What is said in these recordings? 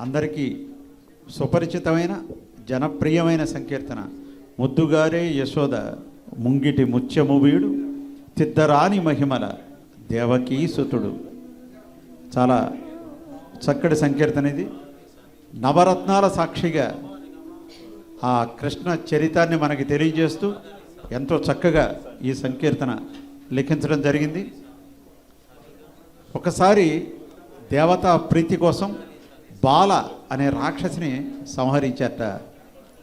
అందరికీ సుపరిచితమైన జనప్రియమైన సంకీర్తన. ముద్దుగారే యశోద ముంగిటి ముత్యము వీడు తిద్దరాని మహిమల దేవకీ సుతుడు చాలా చక్కటి సంకీర్తన ఇది. నవరత్నాల సాక్షిగా ఆ కృష్ణ చరితాన్ని మనకి తెలియజేస్తూ ఎంతో చక్కగా ఈ సంకీర్తన లిఖించడం జరిగింది. ఒకసారి దేవతా ప్రీతి కోసం బాల అనే రాక్షసిని సంహరించారట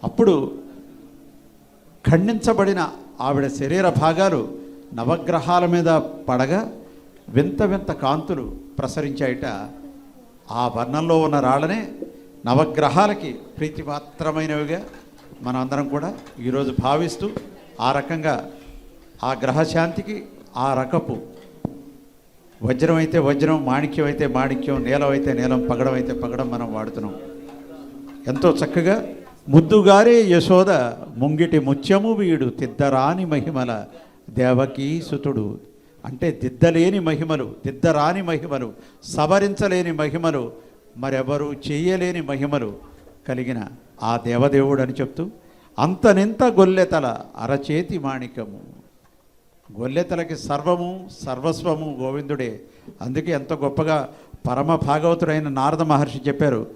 అప్పుడు ఖండించబడిన ఆవిడ శరీర భాగాలు నవగ్రహాల మీద పడగా వింత వింత కాంతులు ప్రసరించాయట. ఆ వర్ణంలో ఉన్న రాళ్ళనే నవగ్రహాలకి ప్రీతిపాత్రమైనవిగా మనందరం కూడా ఈరోజు భావిస్తూ ఆ రకంగా ఆ గ్రహశాంతికి ఆ రకపు వజ్రం అయితే వజ్రం మాణిక్యం అయితే మాణిక్యం నీలం అయితే నీలం పగడం అయితే పగడం మనం వాడుతున్నాం. ఎంతో చక్కగా ముద్దుగారే యశోద ముంగిటి ముత్యము వీడు తిద్దరాని మహిమల దేవకీ సుతుడు. అంటే దిద్దలేని మహిమలు దిద్దరాని మహిమలు సవరించలేని మహిమలు మరెవరు చేయలేని మహిమలు కలిగిన ఆ దేవదేవుడు అని చెప్తూ అంతనింత గొల్లెతల అరచేతి మాణికము. గొల్లెతలకి సర్వము సర్వస్వము గోవిందుడే. అందుకే ఎంత గొప్పగా పరమ భాగవతుడైన నారద మహర్షి చెప్పారు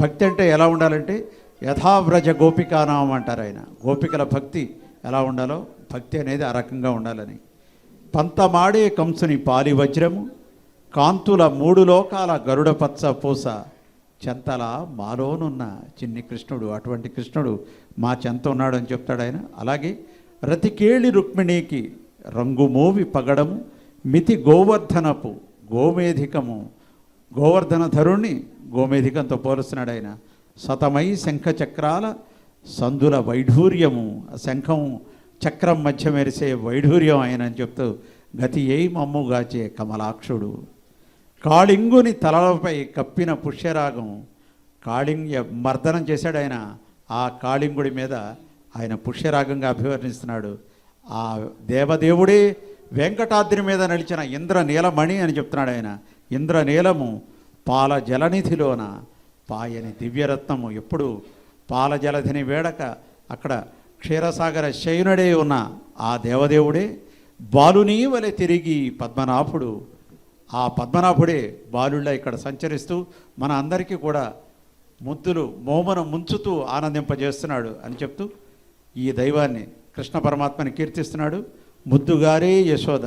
భక్తి అంటే ఎలా ఉండాలంటే యథావ్రజ గోపికానామం అంటారు ఆయన. గోపికల భక్తి ఎలా ఉండాలో భక్తి అనేది ఆ రకంగా ఉండాలని. పంతమాడే కంసుని పాలి వజ్రము కాంతుల మూడు లోకాల గరుడ పచ్చ పూస. చెంతల మాలోనున్న చిన్ని కృష్ణుడు అటువంటి కృష్ణుడు మా చెంత ఉన్నాడు అని చెప్తాడు ఆయన. అలాగే రతికేళి రుక్మిణికి రంగుమోవి పగడము మితి గోవర్ధనపు గోమేధికము. గోవర్ధన ధరుణ్ణి గోమేధికంతో పోలుస్తున్నాడు ఆయన. సతమై శంఖ చక్రాల సందుల వైఢూర్యము. శంఖం చక్రం మధ్య మెరిసే వైఢూర్యం ఆయన అని చెప్తూ గతి ఏ మమ్ముగాచే కమలాక్షుడు. కాళింగుని తలలపై కప్పిన పుష్యరాగం కాళింగ మర్దనం చేశాడు ఆయన. ఆ కాళింగుడి మీద ఆయన పుష్యరాగంగా అభివర్ణిస్తున్నాడు. ఆ దేవదేవుడే వెంకటాద్రి మీద నడిచిన ఇంద్ర నీలమణి అని చెప్తున్నాడు ఆయన. ఇంద్ర నీలము పాల జలనిధిలోన పాయని దివ్యరత్నము. ఎప్పుడు పాల జలధిని వేడక అక్కడ క్షీరసాగర శయనుడే ఉన్న ఆ దేవదేవుడే బాలుని వలె తిరిగి పద్మనాభుడు. ఆ పద్మనాభుడే బాలుళ్ళ ఇక్కడ సంచరిస్తూ మన అందరికీ కూడా ముద్దులు మోమను ముంచుతూ ఆనందింపజేస్తున్నాడు అని చెప్తూ ఈ దైవాన్ని కృష్ణ పరమాత్మని కీర్తిస్తున్నాడు. ముద్దుగారే యశోద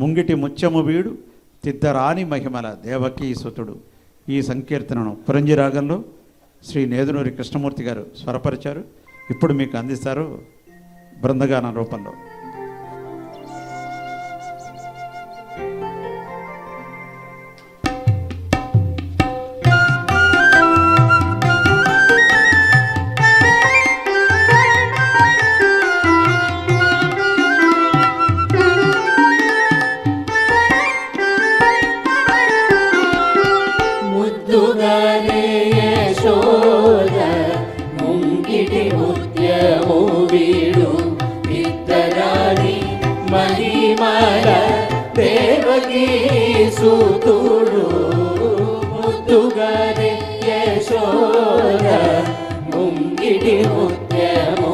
ముంగిటి ముత్యము వీడు తిద్దరాని మహిమల దేవకీ సుతుడు. ఈ సంకీర్తనను పురంజి రాగంలో శ్రీ నేదునూరి కృష్ణమూర్తి గారు స్వరపరిచారు. ఇప్పుడు మీకు అందిస్తారు బృందగాన రూపంలో. నిత్యము వీడు. ఇద్దరాని మహిమల దేవకీ సూతుడు ముద్దుగానే యశోద. ముంగిటి ముత్యము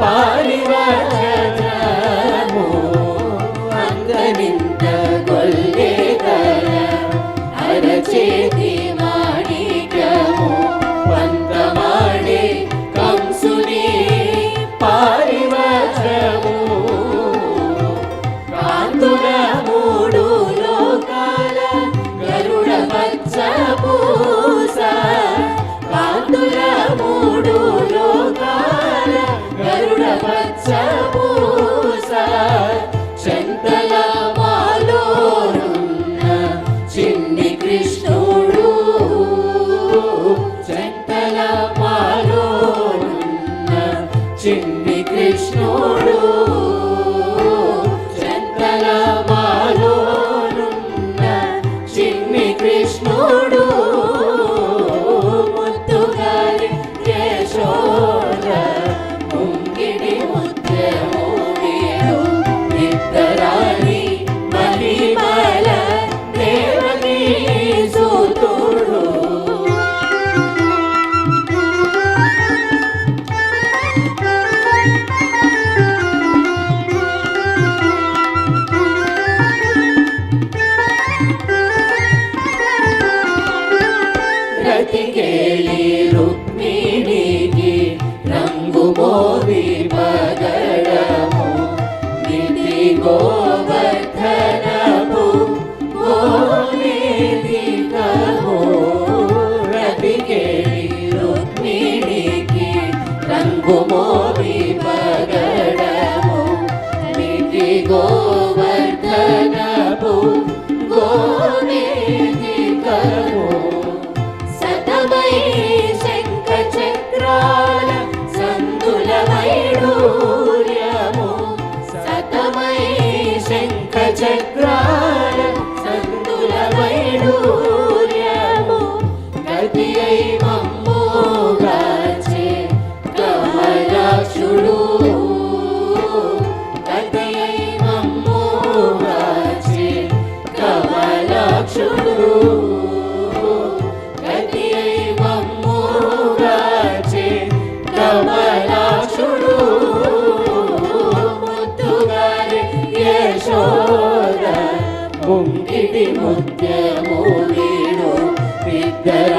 पा కృష్ణుడు శంఖ చక్రాల Yeah.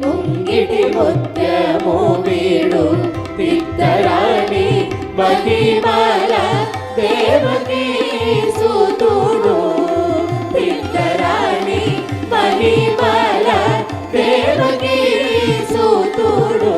ముంగిటి ముత్యము వీడు తిత్తరాణి మహిమల దేవకీ సూతుడు తిత్తరాణి మహిమల దేవకీ సూతుడు